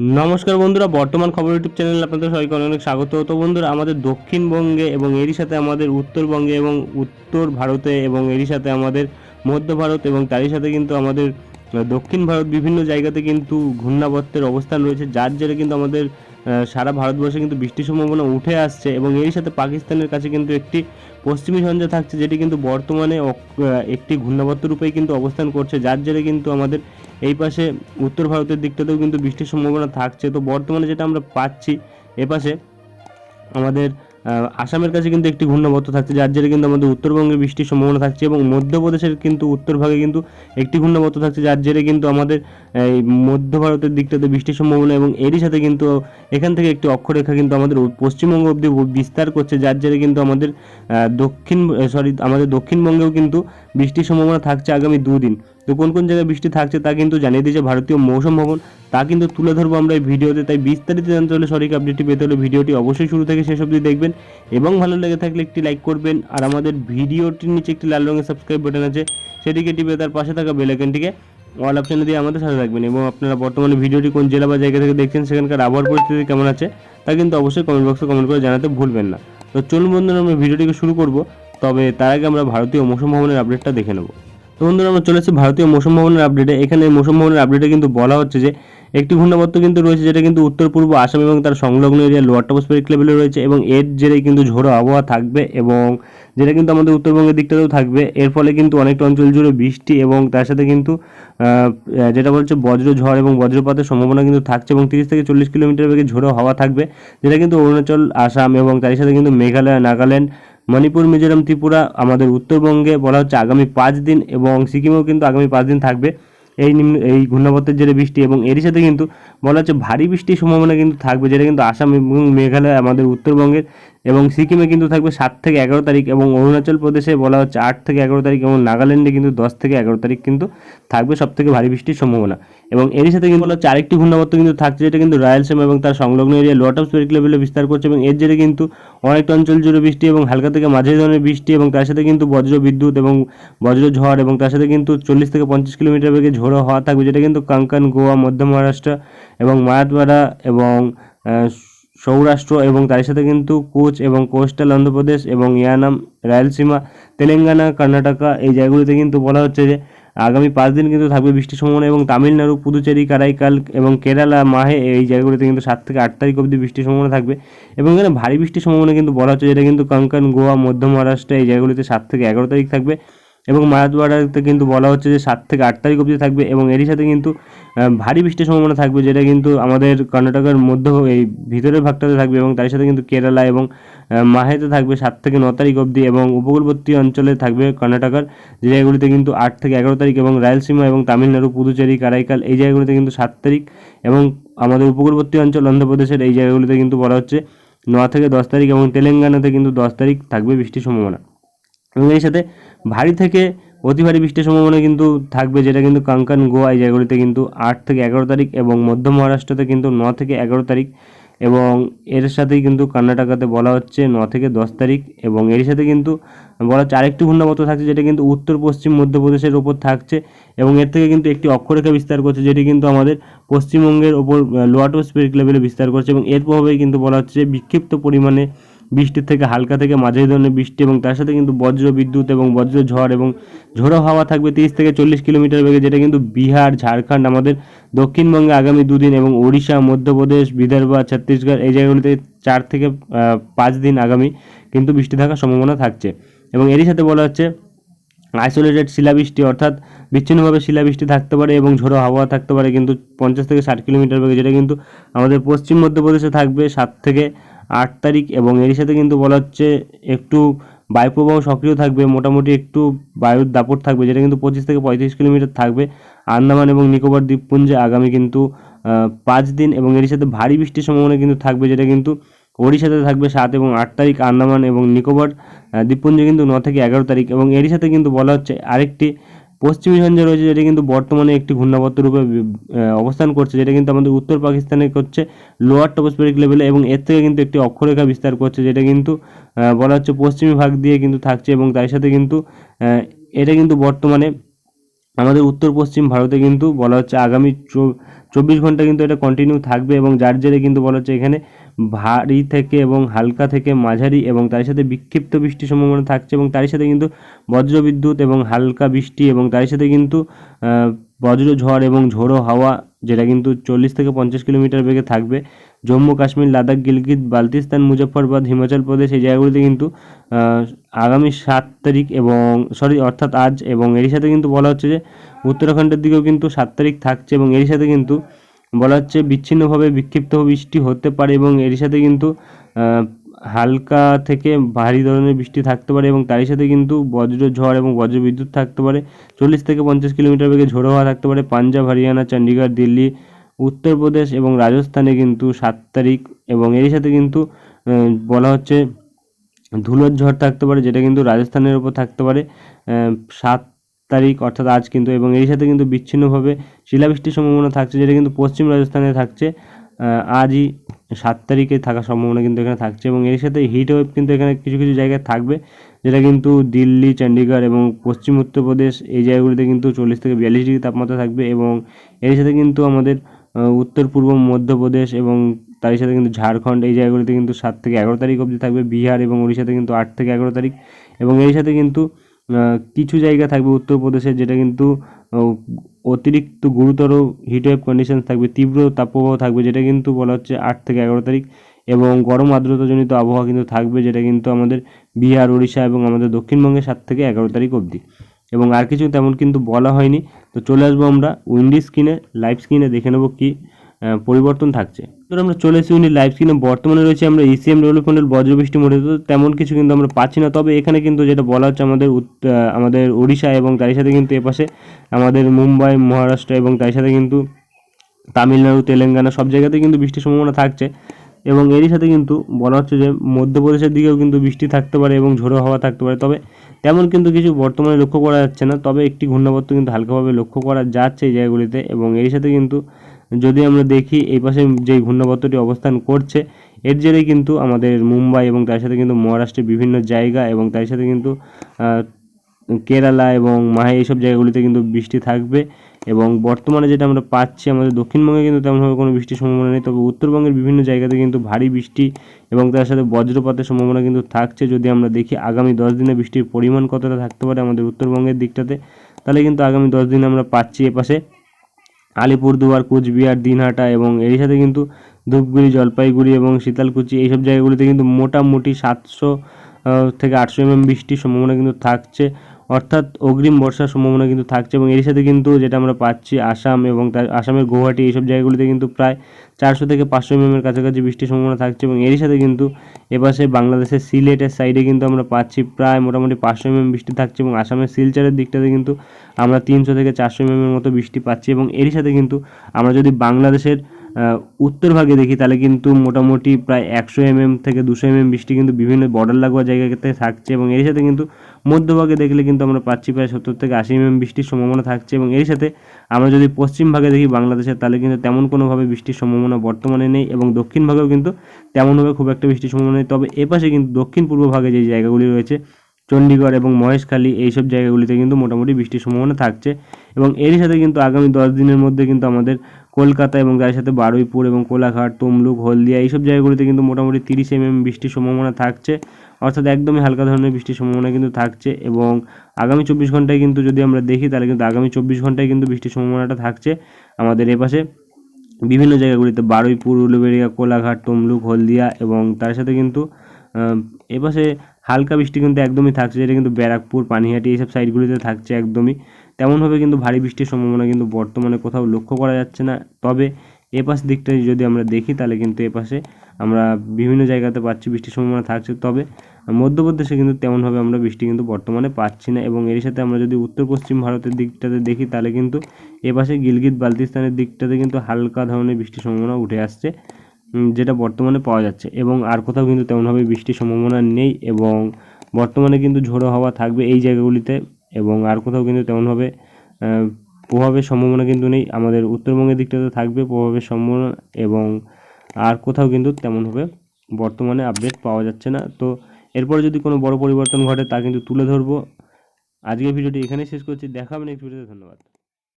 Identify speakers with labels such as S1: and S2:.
S1: নমস্কার বন্ধুরা, বর্তমান খবর ইউটিউব চ্যানেলে আপনাদের সবাইকে অনেক অনেক স্বাগত। তো বন্ধুরা, আমাদের দক্ষিণবঙ্গে এবং এরই সাথে আমাদের উত্তরবঙ্গে এবং উত্তর ভারতে এবং এরই সাথে আমাদের মধ্য ভারত এবং তারই সাথে কিন্তু আমাদের দক্ষিণ ভারত বিভিন্ন জায়গাতে কিন্তু ঘূর্ণাবর্তের অবস্থান রয়েছে। যার জেরে কিন্তু আমাদের সারা ভারতবর্ষে কিন্তু বৃষ্টির সম্ভাবনা উঠে আসছে এবং এর সাথে পাকিস্তানের কাছে কিন্তু একটি পশ্চিমী সঞ্জয় থাকছে যেটি কিন্তু বর্তমানে একটি ঘূর্ণাবর্ত রূপেই কিন্তু অবস্থান করছে, যার জেরে কিন্তু আমাদের এই পাশে উত্তর ভারতের দিকটাতেও কিন্তু বৃষ্টির সম্ভাবনা থাকছে। তো বর্তমানে যেটা আমরা পাচ্ছি এপাশে আমাদের আসামের কাছে কিন্তু একটি ঘূর্ণাবর্ত থাকছে, যার জেরে কিন্তু আমাদের উত্তরবঙ্গে বৃষ্টির সম্ভাবনা থাকছে এবং মধ্যপ্রদেশের কিন্তু উত্তর ভাগে কিন্তু একটি ঘূর্ণাবর্ত থাকছে, যার জেরে কিন্তু আমাদের, এই মধ্য ভারতের দিকটাতে বৃষ্টির সম্ভাবনা এবং এরই সাথে কিন্তু এখান থেকে একটি অক্ষরেখা কিন্তু আমাদের পশ্চিমবঙ্গ অবধি বিস্তার করছে, যার জেরে কিন্তু আমাদের দক্ষিণ সরি আমাদের দক্ষিণবঙ্গেও কিন্তু বৃষ্টির সম্ভাবনা থাকছে আগামী দুদিন। তো কোন কোন জায়গায় বৃষ্টি থাকছে তা কিন্তু জানিয়ে দিয়েছে ভারতীয় মৌসুম ভবন। তা কিন্তু তুলে ধরবো আমরা এই ভিডিওতে, তাই বিস্তারিত জানতে হলে সঠিক আপডেটটি পেতে হলে ভিডিওটি অবশ্যই শুরু থেকে শেষ অবধি দেখবেন এবং ভালো লেগে থাকলে একটি লাইক করবেন। আর আমাদের ভিডিওটির নিচে একটি লাল রঙের সাবস্ক্রাইব বাটন আছে সেটিকে টিপে তার পাশে থাকা বেল আইকনটিকে অল অপশানে দিয়ে আমাদের সাথে থাকবেন। এবং আপনারা বর্তমানে ভিডিওটি কোন জেলা বা জায়গা থেকে দেখছেন সেখানকার আবহাওয়ার পরিস্থিতি কেমন আছে তা কিন্তু অবশ্যই কমেন্ট বক্সে কমেন্ট করে জানাতে ভুলবেন না। তো চলুন বন্ধুরা, আমরা ভিডিওটিকে শুরু করব। তবে তার আগে আমরা ভারতীয় মৌসুম ভবনের আপডেটটা দেখে নেব। তো বন্ধুরা, আমরা চলেছি ভারতীয় মৌসুম ভবনের আপডেটে এখানে মৌসুম ভবনের আপডেটে কিন্তু বলা হচ্ছে যে, একটি ঘূর্ণাবর্ত কিন্তু রয়েছে যেটা কিন্তু উত্তর, পূর্ব আসাম এবং তার সংলগ্ন এরিয়া লোয়ার টপোস্ফেরিক লেভেলে রয়েছে এবং এর জেরে কিন্তু ঝোড়ো আবহাওয়া থাকবে এবং যেটা কিন্তু আমাদের উত্তরবঙ্গের দিকটাতেও থাকবে। এর ফলে কিন্তু অনেকটা অঞ্চল জুড়ে বৃষ্টি এবং তার সাথে কিন্তু যেটা বলছে বজ্র ঝড় এবং বজ্রপাতের সম্ভাবনা কিন্তু থাকছে এবং তিরিশ থেকে চল্লিশ কিলোমিটার বেগে ঝোড়ো হাওয়া থাকবে, যেটা কিন্তু অরুণাচল, আসাম এবং তার সাথে কিন্তু মেঘালয়, নাগাল্যান্ড মণিপুর, মিজোরাম, ত্রিপুরা, আমাদের উত্তরবঙ্গে বলা হচ্ছে আগামী পাঁচ দিন এবং সিকিমেও কিন্তু আগামী পাঁচ দিন থাকবে। এই নিম্ন, এই ঘূর্ণাবর্তের জেরে বৃষ্টি এবং এরই সাথে কিন্তু বলা হচ্ছে ভারী বৃষ্টির সম্ভাবনা কিন্তু থাকবে, যেটা কিন্তু আসাম এবং মেঘালয়, আমাদের উত্তরবঙ্গের এবং সিকিমে কিন্তু থাকবে সাত থেকে এগারো তারিখ এবং অরুণাচল প্রদেশে বলা হচ্ছে আট থেকে এগারো তারিখ এবং নাগাল্যান্ডে কিন্তু দশ থেকে এগারো তারিখ কিন্তু থাকবে সব থেকে ভারী বৃষ্টির সম্ভাবনা। এবং এরই সাথে কিন্তু বলা হচ্ছে আরেকটি ঘূর্ণাবর্ত কিন্তু থাকছে, যেটা কিন্তু রায়লসীমা এবং তার সংলগ্ন এরিয়া লোয়ার অফ স্পিরিক লেভেলে বিস্তার করছে এবং এর জেরে কিন্তু অনেকটা অঞ্চল জুড়ে বৃষ্টি এবং হালকা থেকে মাঝারি ধরনের বৃষ্টি এবং তার সাথে কিন্তু বজ্র বিদ্যুৎ এবং বজ্র ঝড় এবং তার সাথে কিন্তু চল্লিশ থেকে পঞ্চাশ কিলোমিটার বেগে ঝোড়ো হওয়া থাকবে, যেটা কিন্তু কাঙ্কান, গোয়া, মধ্য মহারাষ্ট্র এবং মারাঠওয়াড়া এবং সৌরাষ্ট্র এবং তার সাথে কিন্তু কোচ এবং কোস্টাল অন্ধ্রপ্রদেশ এবং ইয়ানাম রায়লসীমা, তেলেঙ্গানা, কর্ণাটকা এই জায়গাগুলিতে কিন্তু বলা হচ্ছে যে আগামী পাঁচ দিন কিন্তু থাকবে বৃষ্টির সম্ভাবনা এবং তামিলনাড়ু, পুদুচেরি, কারাইকাল এবং কেরালা, মাহে এই জায়গাগুলিতে কিন্তু সাত থেকে আট তারিখ অবধি বৃষ্টির সম্ভাবনা থাকবে এবং এখানে ভারী বৃষ্টির সম্ভাবনা কিন্তু বলা হচ্ছে যেটা কিন্তু কঙ্কন, গোয়া, মধ্য মহারাষ্ট্র এই জায়গাগুলিতে সাত থেকে এগারো তারিখ থাকবে। এবং মারাঠওয়াড়াতে কিন্তু বলা হচ্ছে যে সাত থেকে আট তারিখ অবধি থাকবে এবং এরই সাথে কিন্তু ভারী বৃষ্টির সম্ভাবনা থাকবে যেটা কিন্তু আমাদের কর্ণাটকের মধ্য, এই ভিতরের ভাগটাতে থাকবে এবং তার সাথে কিন্তু কেরালা এবং মাহেতে থাকবে সাত থেকে ন তারিখ অবধি এবং উপকূলবর্তী অঞ্চলে থাকবে কর্ণাটকের যে জায়গাগুলিতে কিন্তু আট থেকে এগারো তারিখ এবং রায়লসীমা এবং তামিলনাড়ু, পুদুচেরি, কারাইকাল এই জায়গাগুলিতে কিন্তু সাত তারিখ এবং আমাদের উপকূলবর্তী অঞ্চল অন্ধ্রপ্রদেশের এই জায়গাগুলিতে কিন্তু বলা হচ্ছে ন থেকে দশ তারিখ এবং তেলেঙ্গানাতে কিন্তু দশ তারিখ থাকবে বৃষ্টির সম্ভাবনা। এবং এর সাথে ভারী থেকে অতি ভারী বৃষ্টির সম্ভাবনা কিন্তু থাকবে, যেটা কিন্তু কাঙ্কান গোয়া এই জায়গাগুলিতে কিন্তু আট থেকে এগারো তারিখ এবং মধ্য মহারাষ্ট্রতে কিন্তু ন থেকে এগারো তারিখ এবং এর সাথেই কিন্তু কর্ণাটকাতে বলা হচ্ছে ন থেকে দশ তারিখ এবং এর সাথে কিন্তু বলা হচ্ছে আরেকটি ঘূর্ণাবর্ত থাকছে যেটা কিন্তু উত্তর, পশ্চিম, মধ্যপ্রদেশের ওপর থাকছে এবং এর থেকে কিন্তু একটি অক্ষরেখা বিস্তার করছে যেটি কিন্তু আমাদের পশ্চিমবঙ্গের ওপর লোয়াটো স্পিরিক লেভেলে বিস্তার করছে এবং এর প্রভাবেই কিন্তু বলা হচ্ছে বিক্ষিপ্ত পরিমাণে বৃষ্টির থেকে হালকা থেকে মাঝারি ধরনের বৃষ্টি এবং তার সাথে কিন্তু বজ্র বিদ্যুৎ এবং বজ্র ঝড় এবং ঝোড়ো হাওয়া থাকবে তিরিশ থেকে চল্লিশ কিলোমিটার বেগে, যেটা কিন্তু বিহার, ঝাড়খণ্ড, আমাদের দক্ষিণবঙ্গে আগামী দুদিন এবং ওড়িশা, মধ্যপ্রদেশ, বিদর্ভ, ছত্তিশগড় এই জায়গাগুলিতে চার থেকে পাঁচ দিন আগামী কিন্তু বৃষ্টি থাকার সম্ভাবনা থাকছে। এবং এরই সাথে বলা হচ্ছে আইসোলেটেড শিলাবৃষ্টি অর্থাৎ বিচ্ছিন্নভাবে শিলাবৃষ্টি থাকতে পারে এবং ঝোড়ো হাওয়া থাকতে পারে কিন্তু পঞ্চাশ থেকে ষাট কিলোমিটার বেগে, যেটা কিন্তু আমাদের পশ্চিম মধ্যপ্রদেশে থাকবে সাত থেকে আট তারিখ এবং এর সাথে কিন্তু বলা হচ্ছে একটু বায়ুপ্রবাহ সক্রিয় থাকবে, মোটামুটি একটু বায়ুর দাপট থাকবে, যেটা কিন্তু পঁচিশ থেকে পঁয়ত্রিশ কিলোমিটার থাকবে। আন্দামান এবং নিকোবর দ্বীপপুঞ্জে আগামী কিন্তু পাঁচ দিন এবং এর সাথে ভারী বৃষ্টির সম্ভাবনা কিন্তু থাকবে, যেটা কিন্তু ওড়িশাতে থাকবে সাত এবং আট তারিখ আন্দামান এবং নিকোবর দ্বীপপুঞ্জে কিন্তু ন থেকে এগারো তারিখ এবং এরই সাথে কিন্তু বলা হচ্ছে আরেকটি পশ্চিমী ঝঞ্ঝা রয়েছে, যেটা কিন্তু বর্তমানে একটি ঘূর্ণাবর্ত রূপে অবস্থান করছে, যেটা কিন্তু আমাদের উত্তর পাকিস্তানে করছে লোয়ার টপোস্ফেরিক লেভেলে এবং এর থেকে কিন্তু একটি অক্ষরেখা বিস্তার করছে, যেটা কিন্তু বলা হচ্ছে পশ্চিমী ভাগ দিয়ে কিন্তু থাকছে এবং তার সাথে কিন্তু এটা কিন্তু বর্তমানে আমাদের উত্তর পশ্চিম ভারতে কিন্তু বলা হচ্ছে আগামী চব্বিশ ঘণ্টা কিন্তু এটা কন্টিনিউ থাকবে এবং যার জেরে কিন্তু বলা হচ্ছে এখানে ভারী থেকে এবং হালকা থেকে মাঝারি এবং তার সাথে বিক্ষিপ্ত বৃষ্টির সম্ভাবনা থাকছে এবং তার সাথে কিন্তু বজ্রবিদ্যুৎ এবং হালকা বৃষ্টি এবং তার সাথে কিন্তু আহ, বজ্র ঝড় এবং ঝোড়ো হাওয়া যেটা কিন্তু চল্লিশ থেকে পঞ্চাশ কিলোমিটার বেগে থাকবে। জম্মু কাশ্মীর লাদাখ গিলগিত বালতিস্তান মুজফ্ফরবাদ হিমাচল প্রদেশ এই জায়গাগুলিতে কিন্তু আগামী সাত তারিখ এবং সরি অর্থাৎ আজ এবং এরই সাথে কিন্তু বলা হচ্ছে যে উত্তরাখণ্ডের দিকেও কিন্তু সাত তারিখ থাকছে এবং এরই সাথে কিন্তু বলা হচ্ছে বিচ্ছিন্নভাবে বিক্ষিপ্ত বৃষ্টি হতে পারে এবং এর সাথে কিন্তু হালকা থেকে ভারী ধরনের বৃষ্টি থাকতে পারে এবং তারই সাথে কিন্তু বজ্র ঝড় এবং বজ্র বিদ্যুৎ থাকতে পারে। চল্লিশ থেকে পঞ্চাশ কিলোমিটার বেগে ঝোড়ো হওয়া থাকতে পারে পাঞ্জাব, হরিয়ানা চণ্ডীগড় দিল্লি, উত্তরপ্রদেশ এবং রাজস্থানে কিন্তু সাত তারিখ এবং এর সাথে কিন্তু বলা হচ্ছে ধুলোর ঝড় থাকতে পারে যেটা কিন্তু রাজস্থানের উপর থাকতে পারে। সাত তারিখ, অর্থাৎ আজ কিন্তু এবং এর সাথে কিন্তু বিচ্ছিন্নভাবে শিলাবৃষ্টির সম্ভাবনা থাকছে, যেটা কিন্তু পশ্চিম রাজস্থানে থাকছে। আজই সাত তারিখে থাকার সম্ভাবনা কিন্তু এখানে থাকছে এবং এর সাথে হিট ওয়েভ কিন্তু এখানে কিছু কিছু জায়গায় থাকবে, যেটা কিন্তু দিল্লি চণ্ডীগড় এবং পশ্চিম উত্তরপ্রদেশ এই জায়গাগুলিতে কিন্তু চল্লিশ থেকে বিয়াল্লিশ ডিগ্রি তাপমাত্রা থাকবে এবং এর সাথে কিন্তু আমাদের উত্তর পূর্ব মধ্যপ্রদেশ এবং তার সাথে কিন্তু ঝাড়খণ্ড এই জায়গাগুলিতে কিন্তু সাত থেকে এগারো তারিখ অবধি থাকবে, বিহার এবং উড়িষ্যাতে কিন্তু আট থেকে এগারো তারিখ এবং এর সাথে কিন্তু কিছু জায়গা থাকবে উত্তরপ্রদেশে যেটা কিন্তু অতিরিক্ত গুরুতর হিটওয়েভ কন্ডিশন থাকবে, তীব্র তাপপ্রবাহ থাকবে, যেটা কিন্তু বলা হচ্ছে আট থেকে এগারো তারিখ। এবং গরম আর্দ্রতাজনিত আবহাওয়া কিন্তু থাকবে, যেটা কিন্তু আমাদের বিহার উড়িষ্যা এবং আমাদের দক্ষিণবঙ্গে সাত থেকে এগারো তারিখ অবধি। এবং আর কিছু তেমন কিন্তু বলা হয়নি। তো চলে আসব আমরা উইন্ডি স্ক্রিনে, লাইভ স্ক্রিনে দেখে নেব কী পরিবর্তন থাকছে। তো আমরা চলে এসেছি, উনি লাইভ স্ক্রিনে বর্তমানে রয়েছে, আমরা ইসিএম ডেভেলপমেন্টের বজ্রবৃষ্টি মোডে তো তেমন কিছু কিন্তু আমরা পাচ্ছি না। তবে এখানে কিন্তু যেটা বলা হচ্ছে আমাদের আমাদের ওড়িশা এবং তারই সাথে কিন্তু এপাশে আমাদের মুম্বাই, মহারাষ্ট্র এবং তার সাথে কিন্তু তামিলনাড়ু, তেলেঙ্গানা সব জায়গাতে কিন্তু বৃষ্টির সম্ভাবনা থাকছে। এবং এরই সাথে কিন্তু বলা হচ্ছে যে মধ্যপ্রদেশের দিকেও কিন্তু বৃষ্টি থাকতে পারে এবং ঝোড়ো হাওয়া থাকতে পারে। তবে তেমন কিন্তু কিছু বর্তমানে লক্ষ্য করা যাচ্ছে না, তবে একটি ঘূর্ণাবর্ত কিন্তু হালকাভাবে লক্ষ্য করা যাচ্ছে এই জায়গাগুলিতে এবং এরই সাথে কিন্তু যদি আমরা দেখি এই পাশে যে ঘূর্ণাবর্তটি অবস্থান করছে, এর জেরেই কিন্তু আমাদের মুম্বাই এবং তার সাথে কিন্তু মহারাষ্ট্রের বিভিন্ন জায়গা এবং তার সাথে কিন্তু কেরালা এবং মাহে এইসব জায়গাগুলিতে কিন্তু বৃষ্টি থাকবে এবং বর্তমানে যেটা আমরা পাচ্ছি আমাদের দক্ষিণবঙ্গে কিন্তু তেমনভাবে কোনো বৃষ্টির সম্ভাবনা নেই, তবে উত্তরবঙ্গের বিভিন্ন জায়গাতে কিন্তু ভারী বৃষ্টি এবং তার সাথে বজ্রপাতের সম্ভাবনা কিন্তু থাকছে। যদি আমরা দেখি আগামী দশ দিনে বৃষ্টির পরিমাণ কতটা থাকতে পারে আমাদের উত্তরবঙ্গের দিকটাতে, তাহলে কিন্তু আগামী দশ দিনে আমরা পাচ্ছি এপাশে আলিপুরদুয়ার, কুচবিহার, দিনহাটা এবং এর সাথে কিন্তু ধূপগুড়ি, জলপাইগুড়ি এবং শীতালকুচি এইসব জায়গাগুলিতে কিন্তু মোটামুটি সাতশো থেকে আটশো এমএম বৃষ্টির সম্ভাবনা কিন্তু থাকছে। অর্থাৎ অগ্রিম বর্ষার সম্ভাবনা কিন্তু থাকছে এবং এর সাথে কিন্তু যেটা আমরা পাচ্ছি আসাম এবং তার আসামের গৌহাটি এইসব জায়গাগুলিতে কিন্তু প্রায় চারশো থেকে পাঁচশো এমএমের কাছাকাছি বৃষ্টির সম্ভাবনা থাকছে এবং এরই সাথে কিন্তু এপাশে বাংলাদেশের সিলেটের সাইডে কিন্তু আমরা পাচ্ছি প্রায় মোটামুটি পাঁচশো এমএম বৃষ্টি থাকছে এবং আসামের শিলচরের দিকটাতে কিন্তু আমরা তিনশো থেকে চারশো এমএমের মতো বৃষ্টি পাচ্ছি এবং এরই সাথে কিন্তু আমরা যদি বাংলাদেশের উত্তর ভাগে দেখি তাহলে কিন্তু মোটামুটি প্রায় একশো এমএম থেকে দুশো এমএম বৃষ্টি কিন্তু বিভিন্ন বর্ডার লাগোয়া জায়গাতে থাকছে এবং এর সাথে কিন্তু মধ্যভাগে দেখলে কিন্তু আমরা পাচ্ছি প্রায় সত্তর থেকে আশি এমএম বৃষ্টির সম্ভাবনা থাকছে এবং এর সাথে আমরা যদি পশ্চিম ভাগে দেখি বাংলাদেশের তাহলে কিন্তু তেমন কোনোভাবে বৃষ্টির সম্ভাবনা বর্তমানে নেই এবং দক্ষিণ ভাগেও কিন্তু তেমনভাবে খুব একটা বৃষ্টির সম্ভাবনা নেই। তবে এপাশে কিন্তু দক্ষিণ পূর্ব ভাগে যে জায়গাগুলি রয়েছে চণ্ডীগড় এবং মহেশখালী, এইসব জায়গাগুলিতে কিন্তু মোটামুটি বৃষ্টির সম্ভাবনা থাকছে এবং এরই সাথে কিন্তু আগামী দশ দিনের মধ্যে কিন্তু আমাদের কলকাতা এবং তার সাথে বারুইপুর এবং কোলাঘাট, তমলুক, হলদিয়া, এইসব জায়গাগুলিতে কিন্তু মোটামুটি তিরিশ এমএম বৃষ্টির সম্ভাবনা থাকছে। অর্থাৎ একদমই হালকা ধরনের বৃষ্টির সম্ভাবনা কিন্তু থাকছে এবং আগামী চব্বিশ ঘন্টায় কিন্তু যদি আমরা দেখি, তাহলে কিন্তু আগামী চব্বিশ ঘন্টায় কিন্তু বৃষ্টির সম্ভাবনাটা থাকছে আমাদের এপাশে। বিভিন্ন জায়গাগুলিতে বারুইপুর, উলুবেড়িয়া, কোলাঘাট, তমলুক, হলদিয়া এবং তার সাথে কিন্তু এপাশে হালকা বৃষ্টি কিন্তু একদমই থাকছে, যেটা কিন্তু ব্যারাকপুর, পানিহাটি এইসব সাইডগুলিতে থাকছে একদমই। তেমনভাবে কিন্তু ভারী বৃষ্টির সম্ভাবনা কিন্তু বর্তমানে কোথাও লক্ষ্য করা যাচ্ছে না। তবে এপাশ দিকটায় যদি আমরা দেখি, তাহলে কিন্তু এপাশে আমরা বিভিন্ন জায়গাতে পাচ্ছি, বৃষ্টির সম্ভাবনা থাকছে। তবে মধ্যপ্রদেশে কিন্তু তেমনভাবে আমরা বৃষ্টি কিন্তু বর্তমানে পাচ্ছি না এবং এর সাথে আমরা যদি উত্তর পশ্চিম ভারতের দিকটাতে দেখি, তাহলে কিন্তু এপাশে গিলগিত বালতিস্তানের দিকটাতে কিন্তু হালকা ধরনের বৃষ্টির সম্ভাবনা উঠে আসছে যেটা বর্তমানে পাওয়া যাচ্ছে। এবং আর কোথাও কিন্তু তেমনভাবে বৃষ্টির সম্ভাবনা নেই এবং বর্তমানে কিন্তু ঝোড়ো হাওয়া থাকবে এই জায়গাগুলিতে এবং আর কোথাও কিন্তু তেমনভাবে প্রভাবের সম্ভাবনা কিন্তু নেই। আমাদের উত্তরবঙ্গের দিকটাতে থাকবে প্রভাবের সম্ভাবনা এবং আর কোথাও কিন্তু তেমনভাবে বর্তমানে আপডেট পাওয়া যাচ্ছে না। তো এরপরে যদি কোনো বড় পরিবর্তন ঘটে তা কিন্তু তুলে ধরবো। আজকের ভিডিওটি এখানেই শেষ করছি। দেখা হবে নেক্সট ভিডিওতে ধন্যবাদ।